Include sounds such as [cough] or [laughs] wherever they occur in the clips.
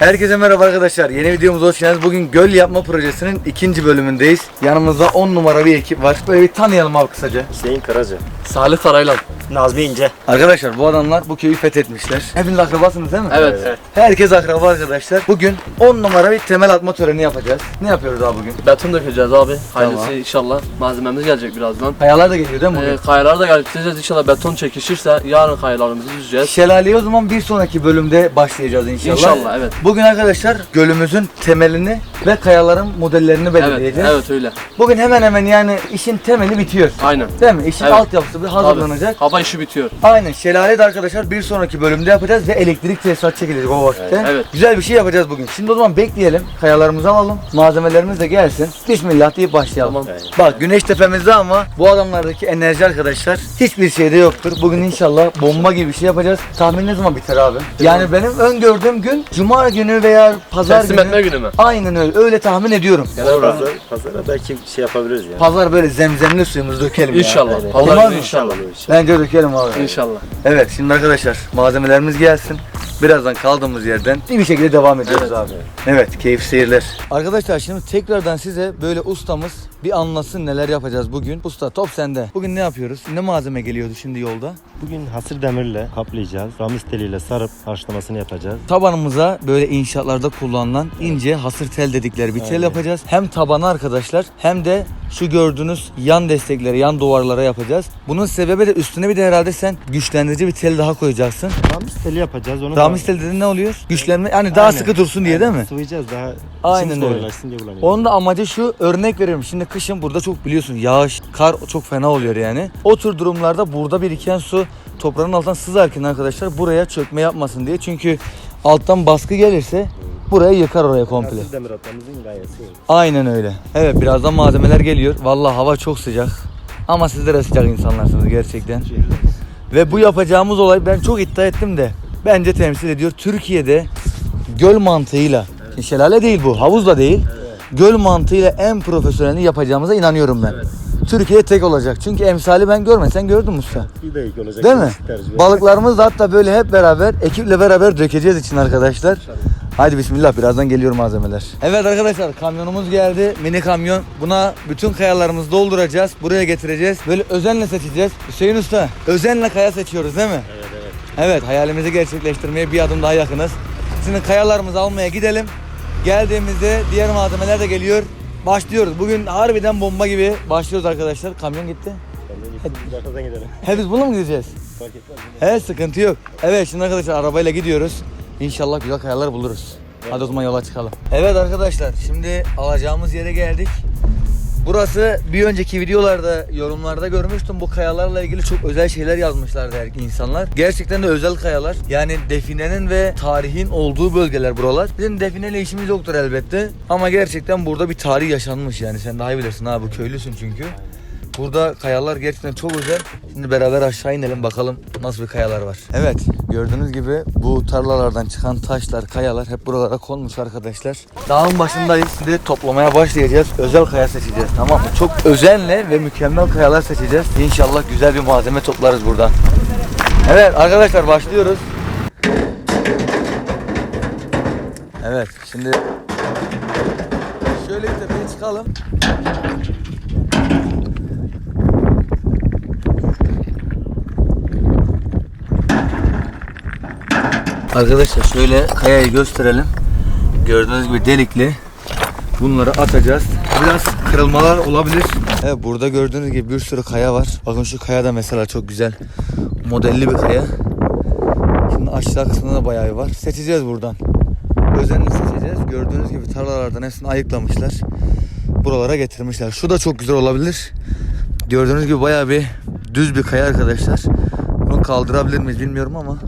Herkese merhaba arkadaşlar. Yeni videomuza hoş geldiniz. Bugün göl yapma projesinin ikinci bölümündeyiz. Yanımızda 10 numara bir ekip var. Böyle bir tanıyalım abi kısaca. Hüseyin Karaca. Salih Karaylan. Nazmi İnce. Arkadaşlar bu adamlar bu köyü fethetmişler. Hepiniz akrabasınız değil mi? Evet. evet. Herkes akraba arkadaşlar. Bugün 10 numara bir temel atma töreni yapacağız. Ne yapıyoruz abi bugün? Beton dökeceğiz abi. Hayırlısı Tamam. inşallah. Malzememiz gelecek birazdan. Kayalar da geliyor değil mi bugün? Ee, kayalar da getireceğiz inşallah beton çekişirse yarın kayalarımızı düzeceğiz. Şelaleye o zaman bir sonraki bölümde başlayacağız inşallah. İnşallah evet. Bugün arkadaşlar gölümüzün temelini ve kayaların modellerini Evet, belirleyeceğiz. evet öyle. Bugün hemen hemen yani işin temeli bitiyor. Aynen. Değil mi? İşin Evet. altyapısı bir hazırlanacak. Abi, hava işi bitiyor. Aynen. Şelale de arkadaşlar bir sonraki bölümde yapacağız ve elektrik tesisat çekilecek o vakitte. Evet. Güzel bir şey yapacağız bugün. Şimdi o zaman bekleyelim. Kayalarımızı alalım. Malzemelerimiz de gelsin. Bismillah deyip başlayalım. Tamam. Bak güneş tepemizde ama bu adamlardaki enerji arkadaşlar hiçbir şeyde yoktur. Bugün inşallah bomba gibi bir şey yapacağız. Tahmin ne zaman biter abi? Yani benim öngördüğüm gün cuma günü veya pazar Teslim günü. etme günü mü? Aynen öyle. Öyle tahmin ediyorum. Pazar, pazara belki şey yapabiliriz ya. Pazar böyle zemzemli suyumuzu dökelim ya. İnşallah. Aynen. Pazar Olmaz günü mı? inşallah. Bence dökelim abi. İnşallah. Evet şimdi arkadaşlar malzemelerimiz gelsin. Birazdan kaldığımız yerden bir şekilde devam ediyoruz Evet. abi. Evet keyif seyirler. Arkadaşlar şimdi tekrardan size böyle ustamız bir anlasın neler yapacağız bugün. Usta top sende. Bugün ne yapıyoruz? Ne malzeme geliyordu şimdi yolda? Bugün hasır demirle kaplayacağız. Ramiz teliyle sarıp harçlamasını yapacağız. Tabanımıza böyle inşaatlarda kullanılan ince hasır tel dedikleri bir tel Aynen. yapacağız. Hem tabana arkadaşlar hem de şu gördüğünüz yan destekleri, yan duvarlara yapacağız. Bunun sebebi de üstüne bir de herhalde sen güçlendirici bir tel daha koyacaksın. Ramiz teli yapacağız. Onu Ramiz tel dediğin ne oluyor? Güçlenme, yani daha Aynen. sıkı dursun diye değil mi? Sıvayacağız daha. Aynen öyle. Onun da amacı şu örnek veriyorum. Şimdi kışın burada çok biliyorsun yağış, kar çok fena oluyor yani. O tür durumlarda burada biriken su toprağın altından sızarken arkadaşlar buraya çökme yapmasın diye. Çünkü alttan baskı gelirse buraya yıkar oraya komple. Hasır demir atmamızın gayesi. Aynen öyle. Evet birazdan malzemeler geliyor. Vallahi hava çok sıcak. Ama sizler de sıcak insanlarsınız gerçekten. Ve bu yapacağımız olay ben çok iddia ettim de bence temsil ediyor. Türkiye'de göl mantığıyla, şelale değil bu, havuz da değil. Göl mantığıyla en profesyonelini yapacağımıza inanıyorum ben. Türkiye tek olacak. Çünkü emsali ben görmedim. Sen gördün mü usta? Bir de ilk olacak. Değil mi? Tecrübe. Balıklarımız da hatta böyle hep beraber, ekiple beraber dökeceğiz için arkadaşlar. Hadi bismillah birazdan geliyor malzemeler. Evet arkadaşlar kamyonumuz geldi. Mini kamyon. Buna bütün kayalarımızı dolduracağız. Buraya getireceğiz. Böyle özenle seçeceğiz. Hüseyin Usta özenle kaya seçiyoruz değil mi? Evet evet. Evet hayalimizi gerçekleştirmeye bir adım daha yakınız. Şimdi kayalarımızı almaya gidelim. Geldiğimizde diğer malzemeler de geliyor. Başlıyoruz. Bugün harbiden bomba gibi başlıyoruz arkadaşlar. Kamyon gitti. Arkadan gidelim. He biz bununla mı gideceğiz? Fark etmez. He sıkıntı yok. Evet şimdi arkadaşlar arabayla gidiyoruz. İnşallah güzel kayalar buluruz. Hadi o zaman yola çıkalım. Evet arkadaşlar şimdi alacağımız yere geldik. Burası bir önceki videolarda yorumlarda görmüştüm. Bu kayalarla ilgili çok özel şeyler yazmışlardı her insanlar. Gerçekten de özel kayalar. Yani definenin ve tarihin olduğu bölgeler buralar. Bizim defineyle işimiz yoktur elbette. Ama gerçekten burada bir tarih yaşanmış yani. Sen daha iyi bilirsin abi bu köylüsün çünkü. Burada kayalar gerçekten çok özel. Şimdi beraber aşağı inelim bakalım nasıl bir kayalar var. Evet gördüğünüz gibi bu tarlalardan çıkan taşlar, kayalar hep buralara konmuş arkadaşlar. Dağın başındayız. Şimdi toplamaya başlayacağız. Özel kaya seçeceğiz tamam mı? Çok özenle ve mükemmel kayalar seçeceğiz. İnşallah güzel bir malzeme toplarız buradan. Evet arkadaşlar başlıyoruz. Evet şimdi şöyle bir tepeye çıkalım. Arkadaşlar şöyle kayayı gösterelim. Gördüğünüz gibi delikli. Bunları atacağız. Biraz kırılmalar olabilir. Evet burada gördüğünüz gibi bir sürü kaya var. Bakın şu kaya da mesela çok güzel. Modelli bir kaya. Şimdi aşağı kısmında da bayağı var. Seçeceğiz buradan. Özenle seçeceğiz. Gördüğünüz gibi tarlalardan hepsini ayıklamışlar. Buralara getirmişler. Şu da çok güzel olabilir. Gördüğünüz gibi bayağı bir düz bir kaya arkadaşlar. Bunu kaldırabilir miyiz bilmiyorum ama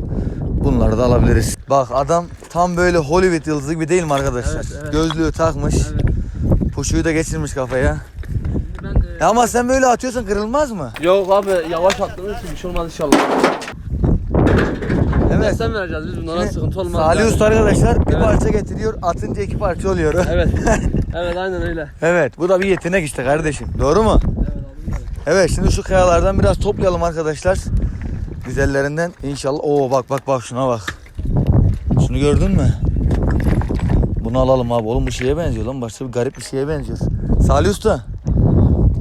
bunları da alabiliriz. Bak adam tam böyle Hollywood yıldızı gibi değil mi arkadaşlar? Evet, evet. Gözlüğü takmış. Puşuyu da geçirmiş kafaya. De... Ya ama sen böyle atıyorsan kırılmaz mı? Yok abi yavaş attığınız için bir şey olmaz inşallah. Evet. Sen vereceğiz biz bunlara Şimdi sıkıntı olmaz. Salih. Usta arkadaşlar bir Evet. parça getiriyor. Atınca iki parça oluyor. Evet. [laughs] evet aynen öyle. Evet bu da bir yetenek işte kardeşim. Doğru mu? Evet şimdi şu kayalardan biraz toplayalım arkadaşlar. Güzellerinden inşallah. Oo bak bak bak şuna bak. Şunu gördün mü? Bunu alalım abi. Oğlum bu şeye benziyor lan. Başka bir garip bir şeye benziyor. Salih Usta.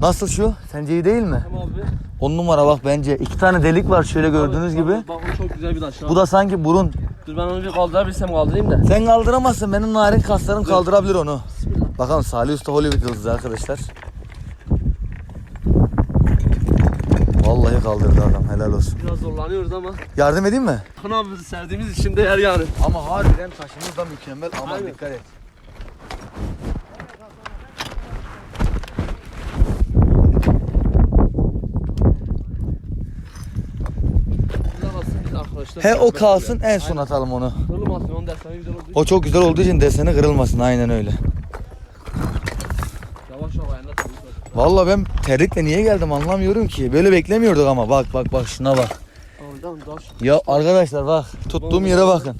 Nasıl şu? Sence iyi değil mi? Tamam abi. On numara bak bence. iki tane delik var şöyle gördüğünüz Bak, gibi. Bak, bak o çok güzel bir taş. Bu da sanki burun. Dur ben onu bir kaldırabilsem kaldırayım da. Sen kaldıramazsın. Benim narin kaslarım kaldırabilir onu. Bakalım Salih Usta Hollywood yıldızı arkadaşlar. Vallahi kaldırdı adam. Helal olsun. Biraz zorlanıyoruz ama. Yardım edeyim mi? Kan abi bizi serdiğimiz için değer yani. Ama harbiden taşımız da mükemmel. Ama Aynen. dikkat et. He o kalsın en son atalım onu. Kırılım alsın onun dersleri güzel olduğu için. O çok güzel olduğu için deseni kırılmasın aynen öyle. Yavaş yavaş ayağında Vallahi ben terlikle niye geldim anlamıyorum ki. Böyle beklemiyorduk ama bak bak bak şuna bak. Oradan. Ya arkadaşlar bak tuttuğum yere bakın.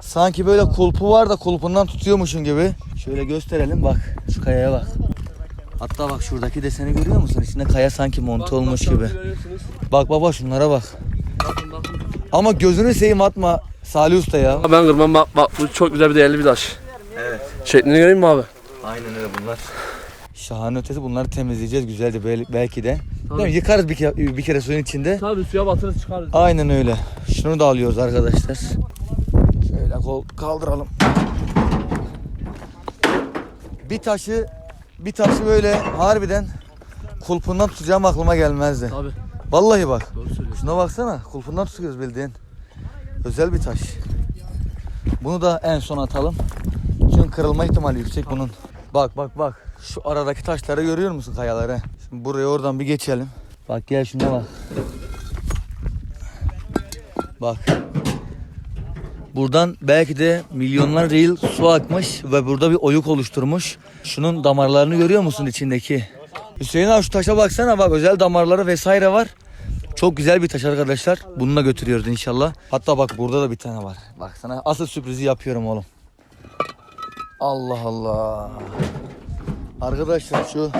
Sanki böyle kulpu var da kulpundan tutuyormuşum gibi. Şöyle gösterelim bak şu kayaya bak. Hatta bak şuradaki deseni görüyor musun? İçinde kaya sanki monte olmuş gibi. Görüyorsunuz. Bak baba şunlara bak. Bakın bakın. Ama gözünü seveyim atma Salih Usta ya. Ben kırmam bak bak bu çok güzel bir değerli bir taş. Evet. Şeklini göreyim mi abi? Aynen öyle bunlar. Şahane ötesi bunları temizleyeceğiz güzelce bel- belki de. Tabii. Değil mi? Yıkarız bir kere, bir kere suyun içinde. Tabii suya batırırız çıkarız. Aynen öyle. Şunu da alıyoruz arkadaşlar. Şöyle kol kaldıralım. Bir taşı bir taşı böyle harbiden kulpundan tutacağım aklıma gelmezdi. Tabii. Vallahi bak. Doğru. Şuna baksana. Kulpundan tutuyoruz bildiğin. Özel bir taş. Bunu da en son atalım. Çünkü kırılma ihtimali yüksek bunun. Bak bak bak. Şu aradaki taşları görüyor musun kayaları? Şimdi buraya oradan bir geçelim. Bak gel şuna bak. Bak. Buradan belki de milyonlarca yıl su akmış ve burada bir oyuk oluşturmuş. Şunun damarlarını görüyor musun içindeki? Hüseyin abi şu taşa baksana bak özel damarları vesaire var. Çok güzel bir taş arkadaşlar. Bununla götürüyoruz inşallah. Hatta bak burada da bir tane var. Bak sana asıl sürprizi yapıyorum oğlum. Allah Allah. Arkadaşlar şu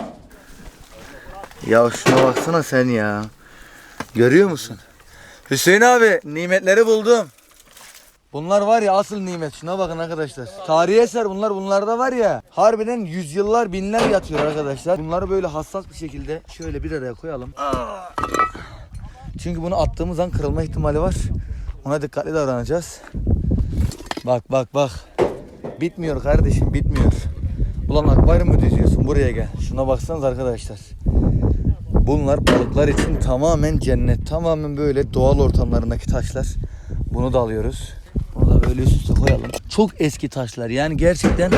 Ya şuna baksana sen ya. Görüyor musun? Hüseyin abi nimetleri buldum. Bunlar var ya asıl nimet. Şuna bakın arkadaşlar. Tarihi eser bunlar. Bunlarda var ya. Harbiden yüzyıllar binler yatıyor arkadaşlar. Bunları böyle hassas bir şekilde şöyle bir araya koyalım. Çünkü bunu attığımız an kırılma ihtimali var. Ona dikkatli davranacağız. Bak bak bak. Bitmiyor kardeşim bitmiyor. Ulan akvaryum mu buraya gel. Şuna baksanız arkadaşlar. Bunlar balıklar için tamamen cennet. Tamamen böyle doğal ortamlarındaki taşlar. Bunu da alıyoruz. Bunu da böyle üst üste koyalım. Çok eski taşlar. Yani gerçekten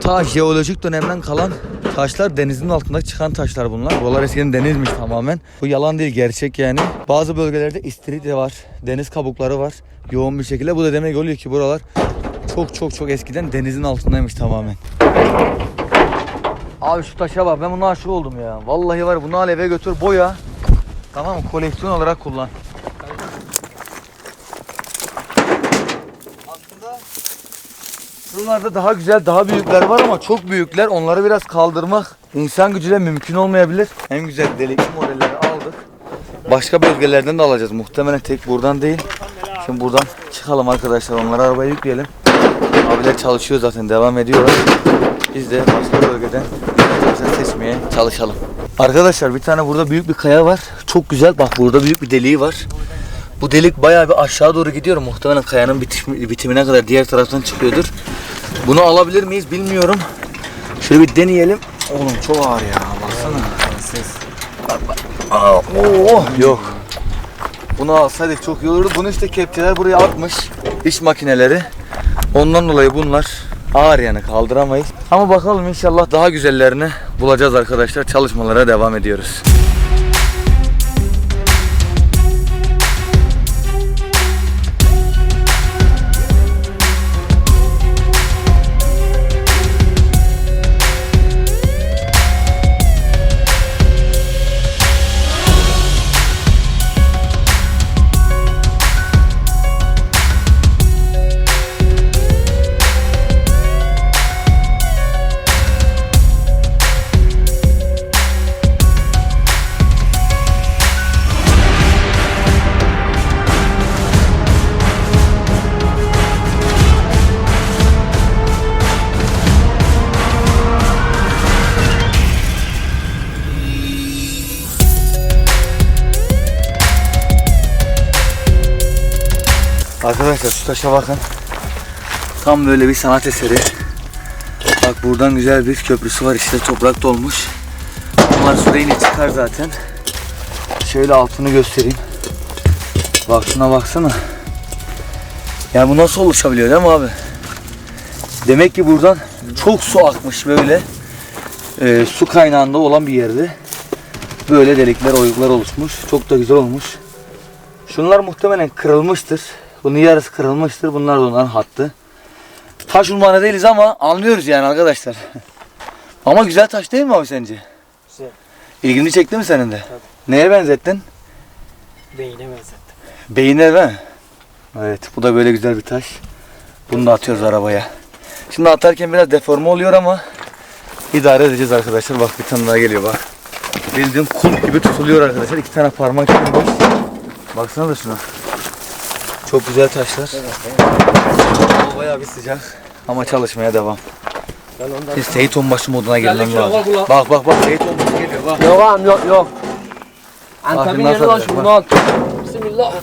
ta jeolojik dönemden kalan taşlar denizin altında çıkan taşlar bunlar. Buralar eskiden denizmiş tamamen. Bu yalan değil gerçek yani. Bazı bölgelerde istiridye var. Deniz kabukları var. Yoğun bir şekilde. Bu da demek oluyor ki buralar çok çok çok eskiden denizin altındaymış tamamen. Abi şu taşa bak ben buna aşık oldum ya. Vallahi var bunu al eve götür boya. Tamam mı? Koleksiyon olarak kullan. Aslında şuralarda daha güzel daha büyükler var ama çok büyükler. Onları biraz kaldırmak insan gücüyle mümkün olmayabilir. En güzel delikli modelleri aldık. Başka bölgelerden de alacağız. Muhtemelen tek buradan değil. Şimdi buradan çıkalım arkadaşlar. Onları arabaya yükleyelim. Abiler çalışıyor zaten devam ediyorlar. Biz de başka bölgeden seçmeye çalışalım. Arkadaşlar bir tane burada büyük bir kaya var. Çok güzel. Bak burada büyük bir deliği var. Bu delik bayağı bir aşağı doğru gidiyor. Muhtemelen kayanın bitim- bitimine kadar diğer taraftan çıkıyordur. Bunu alabilir miyiz bilmiyorum. Şöyle bir deneyelim. Oğlum çok ağır ya. Baksana. Bak bak. Aa, oo, yok. Bunu alsaydık çok iyi olurdu. Bunu işte kepçeler buraya atmış. İş makineleri. Ondan dolayı bunlar ağır yani kaldıramayız. Ama bakalım inşallah daha güzellerini bulacağız arkadaşlar. Çalışmalara devam ediyoruz. Arkadaşlar şu taşa bakın. Tam böyle bir sanat eseri. Bak buradan güzel bir köprüsü var işte toprak dolmuş. Bunlar suda yine çıkar zaten. Şöyle altını göstereyim. Bak şuna baksana. Ya bu nasıl oluşabiliyor değil mi abi? Demek ki buradan çok su akmış böyle. Ee, su kaynağında olan bir yerde. Böyle delikler, oyuklar oluşmuş. Çok da güzel olmuş. Şunlar muhtemelen kırılmıştır. Bunun yarısı kırılmıştır. Bunlar da onların hattı. Taş uzmanı değiliz ama anlıyoruz yani arkadaşlar. [laughs] ama güzel taş değil mi abi sence? Güzel. İlgini çekti mi senin de? Neye benzettin? Beyine benzettim. Beyine mi? Evet bu da böyle güzel bir taş. Bunu da atıyoruz arabaya. Şimdi atarken biraz deforme oluyor ama idare edeceğiz arkadaşlar. Bak bir tane daha geliyor bak. Bildiğin kulp gibi tutuluyor arkadaşlar. İki tane parmak boş. Baksana da şuna. Çok güzel taşlar. Hava bayağı bir sıcak. Ama çalışmaya devam. Biz Seyit Onbaşı moduna Geldik, lazım. bak, bak. Bak Seyit Onbaşı geliyor bak. Yok ağam yok yok. Bakın Antep'in nasıl yeri lan şu bunu al. Bismillah.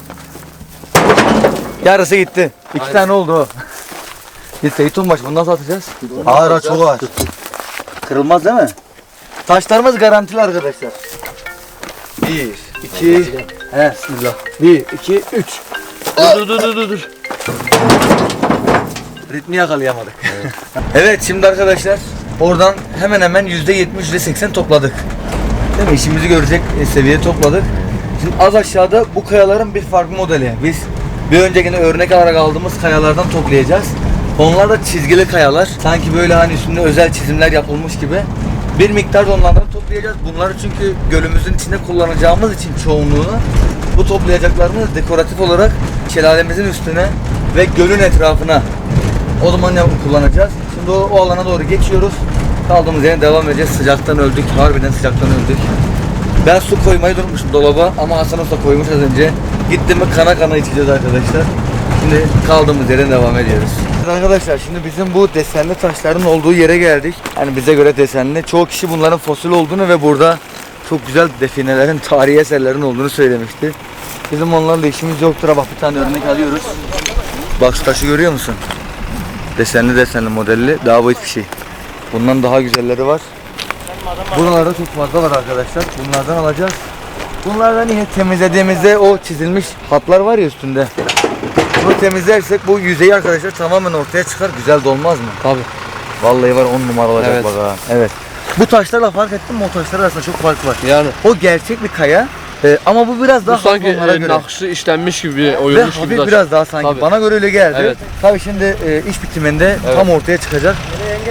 Yarısı gitti. İki Aynen. tane oldu. Biz Seyit Onbaşı bunu nasıl atacağız? Ağır ha çok ağır. Kırılmaz değil mi? Taşlarımız garantili arkadaşlar. Bir, iki, he bismillah. Bir, iki, üç. Dur dur dur dur dur. Ritmi yakalayamadık. Evet. şimdi arkadaşlar oradan hemen hemen yüzde yetmiş, yüzde seksen topladık. Değil mi? İşimizi görecek e, seviyeye topladık. Şimdi az aşağıda bu kayaların bir farklı modeli. Biz bir öncekine örnek alarak aldığımız kayalardan toplayacağız. Onlar da çizgili kayalar. Sanki böyle hani üstünde özel çizimler yapılmış gibi. Bir miktar da onlardan toplayacağız. Bunları çünkü gölümüzün içinde kullanacağımız için çoğunluğunu bu toplayacaklarımız dekoratif olarak şelalemizin üstüne ve gölün etrafına o zaman kullanacağız. Şimdi o, o alana doğru geçiyoruz. Kaldığımız yerine devam edeceğiz. Sıcaktan öldük. Harbiden sıcaktan öldük. Ben su koymayı durmuşum dolaba ama Hasan Usta koymuş az önce. Gittim mi kana kana içeceğiz arkadaşlar. Şimdi kaldığımız yerden devam ediyoruz. Arkadaşlar şimdi bizim bu desenli taşların olduğu yere geldik. Yani bize göre desenli. Çoğu kişi bunların fosil olduğunu ve burada çok güzel definelerin, tarihi eserlerin olduğunu söylemişti. Bizim onlarla işimiz yoktur. Bak bir tane örnek alıyoruz. Bak şu taşı görüyor musun? Desenli desenli modelli. Daha boyut bir şey. Bundan daha güzelleri var. Buralarda çok fazla var arkadaşlar. Bunlardan alacağız. Bunlardan yine temizlediğimizde o çizilmiş hatlar var ya üstünde. Bunu temizlersek bu yüzeyi arkadaşlar tamamen ortaya çıkar. Güzel de olmaz mı? Tabii. Vallahi var 10 numara olacak Evet. bak ha. Evet. Bu taşlarla fark ettim mi? O taşlar arasında çok fark var. Yani. O gerçek bir kaya. Ee, ama bu biraz daha Bu sanki e, göre. nakşı işlenmiş gibi, Ve oyulmuş gibi. taş. biraz daha sanki. Tabii. Bana göre öyle geldi. Evet. Tabii şimdi e, iş bitiminde Evet. tam ortaya çıkacak.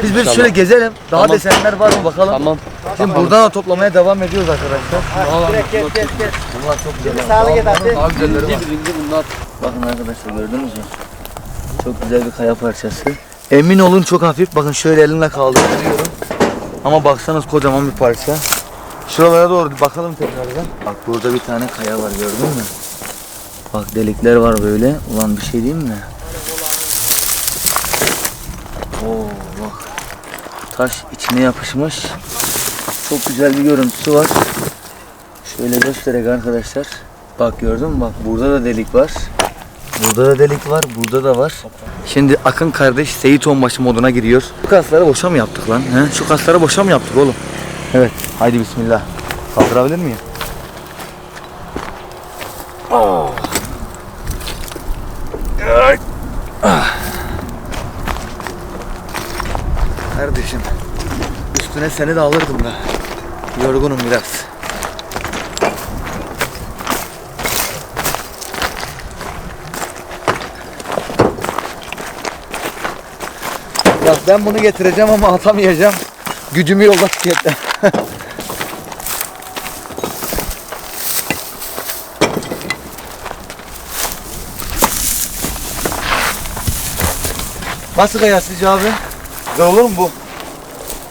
Biz bir İnşallah. şöyle gezelim. Daha Tamam. desenler var mı bakalım. Tamam. Şimdi buradan da toplamaya devam ediyoruz arkadaşlar. Al al. Gel gel gel. Bunlar çok güzel. Sağlık et hadi. Daha güzelleri var. Birinci bunlar. Bakın arkadaşlar gördünüz mü? Çok güzel bir kaya parçası. Emin olun çok hafif. Bakın şöyle elimle kaldırıyorum. Ama baksanız kocaman bir parça. Şuralara doğru bakalım tekrardan. Bak burada bir tane kaya var gördün mü? Bak delikler var böyle. Ulan bir şey diyeyim mi? Oo bak. Taş içine yapışmış. Çok güzel bir görüntüsü var. Şöyle göstererek arkadaşlar. Bak gördün mü bak burada da delik var. Burada da delik var, burada da var. Şimdi Akın kardeş Seyit Onbaşı moduna giriyor. Şu kasları boşa mı yaptık lan? He? Şu kasları boşa mı yaptık oğlum? Evet, haydi bismillah. Kaldırabilir miyim? Oh. Kardeşim, üstüne seni de alırdım da. Yorgunum biraz. Bak ben bunu getireceğim ama atamayacağım. Gücümü yolda tükettim. [laughs] Nasıl kaya sizce abi? Güzel olur mu bu?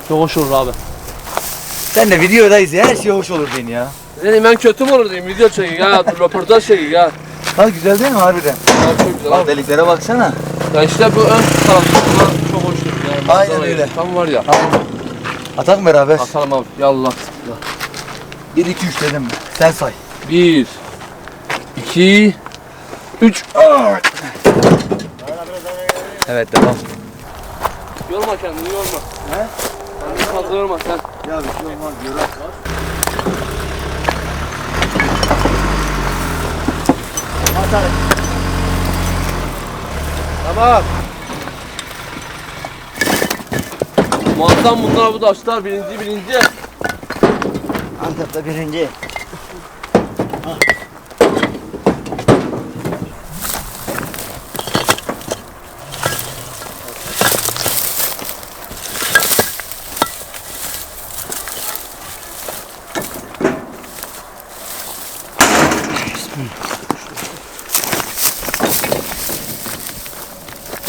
Çok hoş olur abi. Sen de videodayız ya her şey hoş olur deyin ya. Dedim ben kötü mü olur diyeyim video çekin ya [laughs] röportaj çekin ya. Ha güzel değil mi harbiden? Ya çok güzel Bak abi. deliklere baksana. Ya işte bu ön tarafı bunlar çok hoş durur yani. Aynen öyle. Tam var ya. Atak mı beraber? Atalım abi. Yallah. 1 2 3 dedim. Sen say. Bir. iki, Üç. Evet devam. Yorma kendini yorma. He? Kendini fazla yorma sen. Ya bir şey olmaz diyor. Tamam. Muazzam bunlar bu taşlar birinci birinci. Antep'te birinci.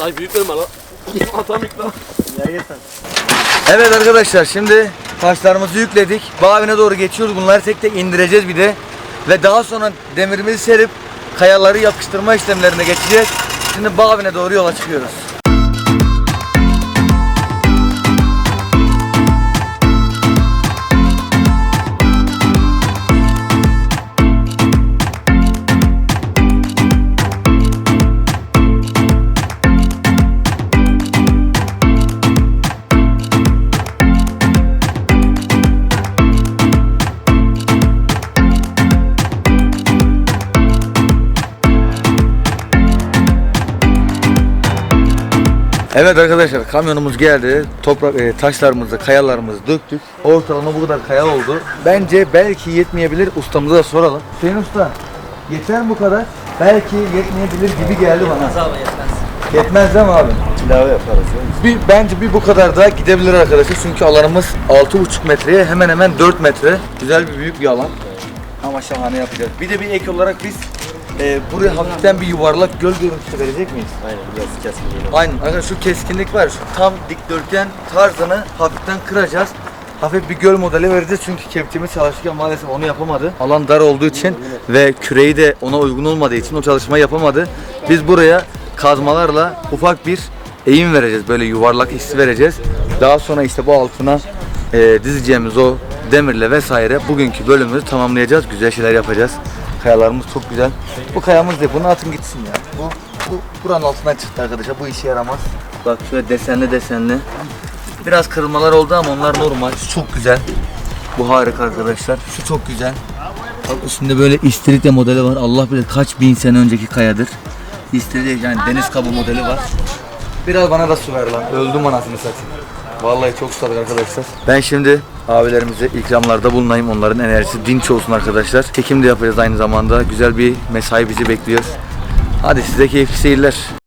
Ay büyük verme lan. [laughs] Atamik lan. Evet arkadaşlar şimdi taşlarımızı yükledik. Bağ doğru geçiyoruz. Bunları tek tek indireceğiz bir de. Ve daha sonra demirimizi serip kayaları yapıştırma işlemlerine geçeceğiz. Şimdi bağ doğru yola çıkıyoruz. Evet arkadaşlar kamyonumuz geldi. Toprak e, taşlarımızı, kayalarımızı döktük. Ortalama bu kadar kaya oldu. Bence belki yetmeyebilir. Ustamıza da soralım. Hüseyin Usta, yeter mi bu kadar? Belki yetmeyebilir gibi geldi bana. Yetmez değil mi abi? Pilava yaparız ya. Bir, bence bir bu kadar daha gidebilir arkadaşlar. Çünkü alanımız 6,5 metreye hemen hemen 4 metre. Güzel bir büyük bir alan. Ama şahane yapacağız. Bir de bir ek olarak biz e, buraya hafiften bir yuvarlak göl görüntüsü verecek miyiz? Aynen biraz keskin. Aynen arkadaşlar şu keskinlik var. Şu tam dikdörtgen tarzını hafiften kıracağız. Hafif bir göl modeli vereceğiz çünkü kepçemiz çalışırken maalesef onu yapamadı. Alan dar olduğu için ve küreği de ona uygun olmadığı için o çalışmayı yapamadı. Biz buraya kazmalarla ufak bir eğim vereceğiz. Böyle yuvarlak hissi vereceğiz. Daha sonra işte bu altına e, dizeceğimiz o demirle vesaire bugünkü bölümümüzü tamamlayacağız. Güzel şeyler yapacağız. Kayalarımız çok güzel. Bu kayamız değil. Bunu atın gitsin ya. Bu, bu buranın altından çıktı arkadaşlar. Bu işe yaramaz. Bak şöyle desenli desenli. Biraz kırılmalar oldu ama onlar normal. Şu çok güzel. Bu harika arkadaşlar. Şu çok güzel. Bak üstünde böyle istiridye modeli var. Allah bilir kaç bin sene önceki kayadır. İstiridye yani deniz kabı modeli var. Biraz bana da su ver lan. Öldüm anasını satayım. Vallahi çok ustalık arkadaşlar. Ben şimdi abilerimize ikramlarda bulunayım. Onların enerjisi dinç olsun arkadaşlar. Çekim de yapacağız aynı zamanda. Güzel bir mesai bizi bekliyor. Hadi size keyifli seyirler.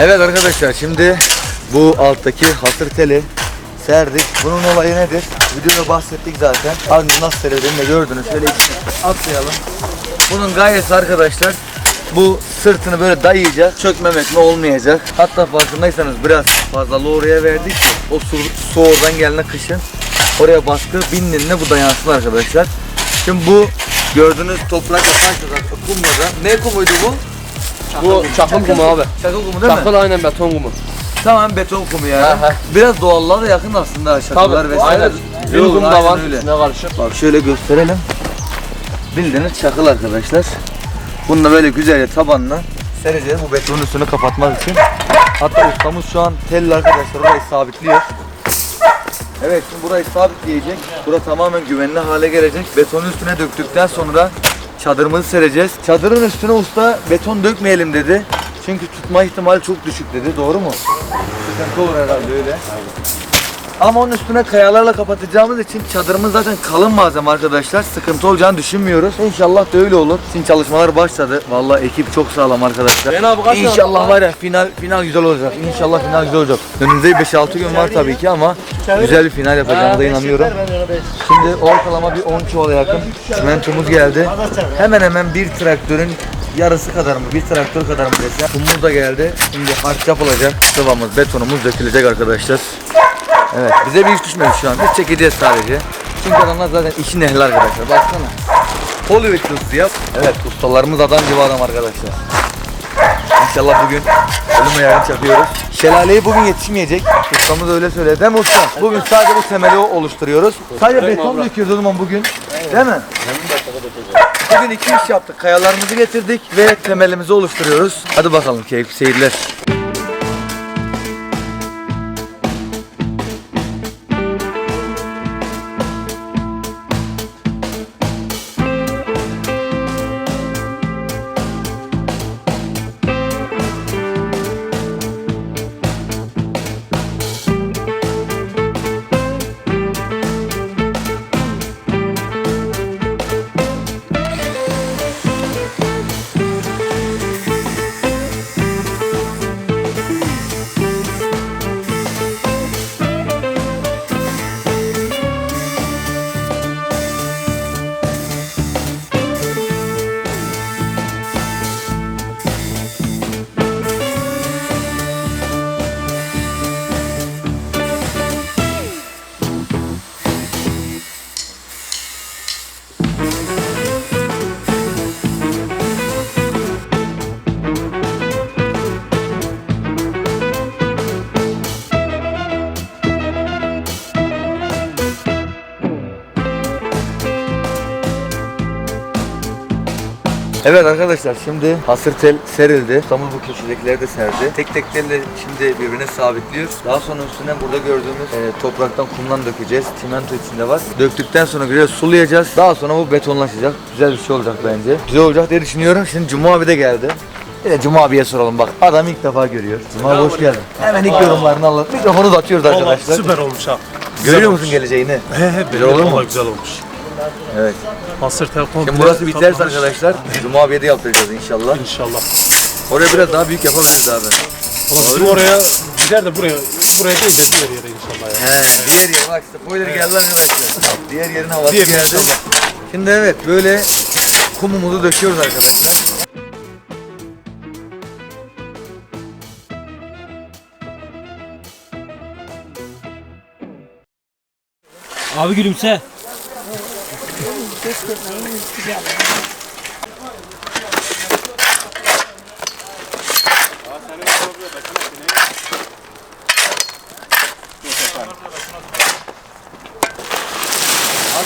Evet arkadaşlar şimdi bu alttaki hasır teli serdik. Bunun olayı nedir? Videoda bahsettik zaten. Önce nasıl serildiğini de gördünüz. Şöyle ikisini atlayalım. Bunun gayesi arkadaşlar bu sırtını böyle dayayacak. Çökmemek mi olmayacak. Hatta farkındaysanız biraz fazla oraya verdik. O su, su oradan gelene kışın oraya baskı bindiğinde bu dayansın arkadaşlar. Şimdi bu gördüğünüz toprak yaparsanız kumlada. Ne kumuydu bu? Bu çakıl kumu abi. Çakıl kumu değil mi? Çakıl aynen beton kumu. Tamam beton kumu ya. Ha, ha. Biraz doğallığa da yakın aslında şakalar Tabii vesaire. aynen. Bir kum da aynen var öyle. üstüne karışık. Bak şöyle gösterelim. Bildiğiniz çakıl arkadaşlar. Bunu da böyle güzelce tabanla sereceğiz bu betonun üstünü kapatmak için. Hatta ustamız şu an telli arkadaşlar orayı sabitliyor. Evet şimdi burayı sabitleyecek. Bura tamamen güvenli hale gelecek. Betonun üstüne döktükten sonra çadırımızı sereceğiz. Çadırın üstüne usta beton dökmeyelim dedi. Çünkü tutma ihtimali çok düşük dedi. Doğru mu? Sıkıntı olur herhalde öyle. Ama onun üstüne kayalarla kapatacağımız için çadırımız zaten kalın malzeme arkadaşlar. Sıkıntı olacağını düşünmüyoruz. İnşallah da öyle olur. Şimdi çalışmalar başladı. Vallahi ekip çok sağlam arkadaşlar. Ben abi kaç İnşallah var ya final final güzel olacak. İnşallah final güzel olacak. Önümüzde 5-6 gün var tabii ki ama güzel bir final yapacağımıza inanıyorum. Şimdi ortalama bir 10 çuvala yakın çimentomuz geldi. Hemen hemen bir traktörün yarısı kadar mı, bir traktör kadar mı desem. Kumumuz da geldi. Şimdi harç yapılacak. Sıvamız, betonumuz dökülecek arkadaşlar. Evet, bize bir iş düşmedi şu an. Biz çekeceğiz sadece. Çünkü adamlar zaten işin ehli arkadaşlar. Baksana. Hollywood ustası yap. Evet, ustalarımız adam gibi adam arkadaşlar. İnşallah bugün ölüm ayarını çakıyoruz. Şelaleyi bugün yetişmeyecek. Ustamız öyle söyledi. Değil mi usta? Bugün sadece bu temeli oluşturuyoruz. Sadece beton döküyoruz o zaman bugün. Değil mi? Bugün iki iş yaptık. Kayalarımızı getirdik ve temelimizi oluşturuyoruz. Hadi bakalım keyifli seyirler. Evet arkadaşlar şimdi hasır tel serildi. Ustamız bu köşedekileri de serdi. Tek tek telle şimdi birbirine sabitliyoruz. Daha sonra üstüne burada gördüğümüz e, topraktan kumdan dökeceğiz. Çimento içinde var. Döktükten sonra biraz sulayacağız. Daha sonra bu betonlaşacak. Güzel bir şey olacak bence. Güzel olacak diye düşünüyorum. Şimdi Cuma abi de geldi. Bir de Cuma abiye soralım bak. Adam ilk defa görüyor. Cuma abi hoş geldin. Hemen ilk yorumlarını alalım. Mikrofonu da atıyoruz arkadaşlar. Süper olmuş ha. Görüyor musun geleceğini? He he Güzel olur mu? Vallahi güzel olmuş. Evet. Hasır telefon. Şimdi burası biterse arkadaşlar Cuma abiye de yaptıracağız inşallah. İnşallah. Oraya biraz daha büyük yapabiliriz abi. Ama bizim oraya gider de buraya buraya değil de diğer yere inşallah ya. He, diğer yer bak spoiler geldi arkadaşlar. Diğer yerin havası Diğer geldi. inşallah. Şimdi evet böyle kumumuzu döküyoruz arkadaşlar. Abi gülümse. Abi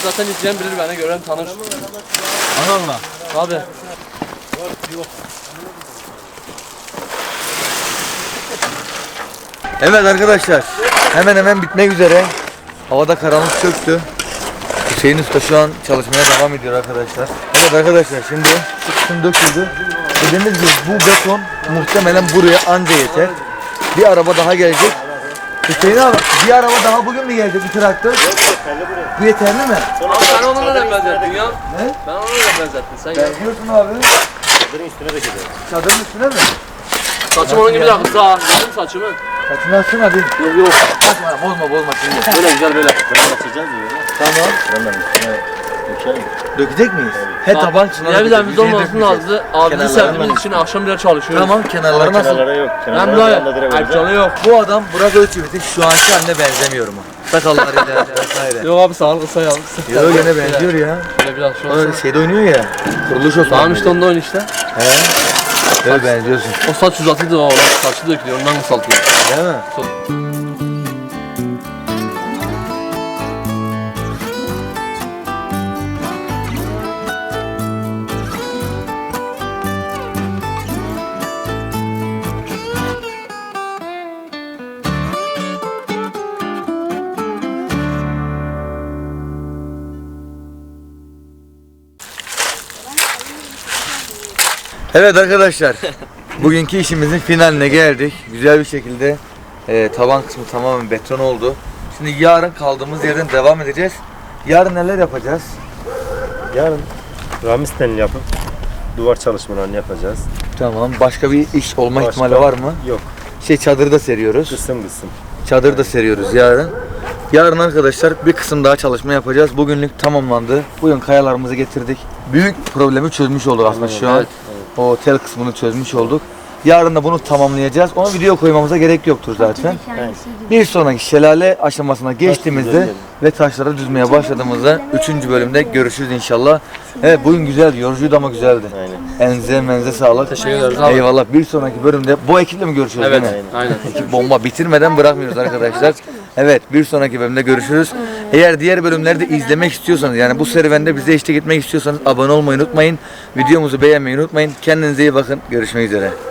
zaten izleyen bilir beni gören tanır. Allah. Abi. Evet arkadaşlar hemen hemen bitmek üzere. Havada karanlık çöktü. Hüseyin Usta şu an çalışmaya devam ediyor arkadaşlar. Evet arkadaşlar şimdi bu kısım döküldü. Dediğimiz gibi bu beton muhtemelen buraya anca yeter. Bir araba daha gelecek. Hüseyin abi bir araba daha bugün mü gelecek bir traktör? Bu yeterli mi? Abi sen onu neden benzettin ya? Ne? Ben onu neden benzettin sen ya? Benziyorsun abi. Çadırın üstüne de gidiyor. Çadırın üstüne mi? Saçım onun gibi de kısa. Gördün saçımı? Saçını açsın hadi. Yok yok. Açma bozma bozma şimdi. Böyle güzel böyle. Bunu açacağız ya. Tamam. Buranın üstüne dökelim. Dökecek miyiz? He taban çınarı. Ya bir dökeceğiz, de biz bir şey olmasın. Abi biz Kenarlarına sevdiğimiz için akşam bile çalışıyoruz. Tamam kenarları nasıl? Kenarlara yok. Hem de vuracağız. yok. Bu adam Burak Özçivit'in şu anki haline benzemiyor mu? Sakallarıyla [laughs] vesaire. Yok abi sağ ol kısa ya. Yo gene benziyor ya. Böyle biraz şu O an. öyle şeyde oynuyor ya. Kuruluş Osman. Tamam işte onda oyun işte. He. Böyle benziyorsun. O saç uzatıydı o. Saçı dökülüyor ondan kısaltıyor. Değil mi? Evet arkadaşlar. Bugünkü işimizin finaline geldik. Güzel bir şekilde e, tavan kısmı tamamen beton oldu. Şimdi yarın kaldığımız yerden devam edeceğiz. Yarın neler yapacağız? Yarın Ramiz telini yapıp duvar çalışmalarını yapacağız. Tamam. Başka bir iş olma Başka- ihtimali var mı? Yok. Şey çadırı da seriyoruz. Kısım kısım. Çadır da seriyoruz yarın. Yarın arkadaşlar bir kısım daha çalışma yapacağız. Bugünlük tamamlandı. Bugün kayalarımızı getirdik. Büyük problemi çözmüş olduk aslında şu an. Evet. O tel kısmını çözmüş olduk. Yarın da bunu tamamlayacağız. Onu video koymamıza gerek yoktur zaten. Bir sonraki şelale aşamasına geçtiğimizde ve taşları düzmeye başladığımızda 3. bölümde görüşürüz inşallah. Evet bugün güzeldi. Yorucuydu ama güzeldi. Aynen. Enze menze sağlık. Teşekkür ederiz. Eyvallah. Bir sonraki bölümde bu ekiple mi görüşürüz Evet, aynen. Ekip bomba bitirmeden bırakmıyoruz arkadaşlar. [laughs] Evet bir sonraki bölümde görüşürüz. Eğer diğer bölümleri de izlemek istiyorsanız yani bu serüvende bize eşlik etmek istiyorsanız abone olmayı unutmayın. Videomuzu beğenmeyi unutmayın. Kendinize iyi bakın. Görüşmek üzere.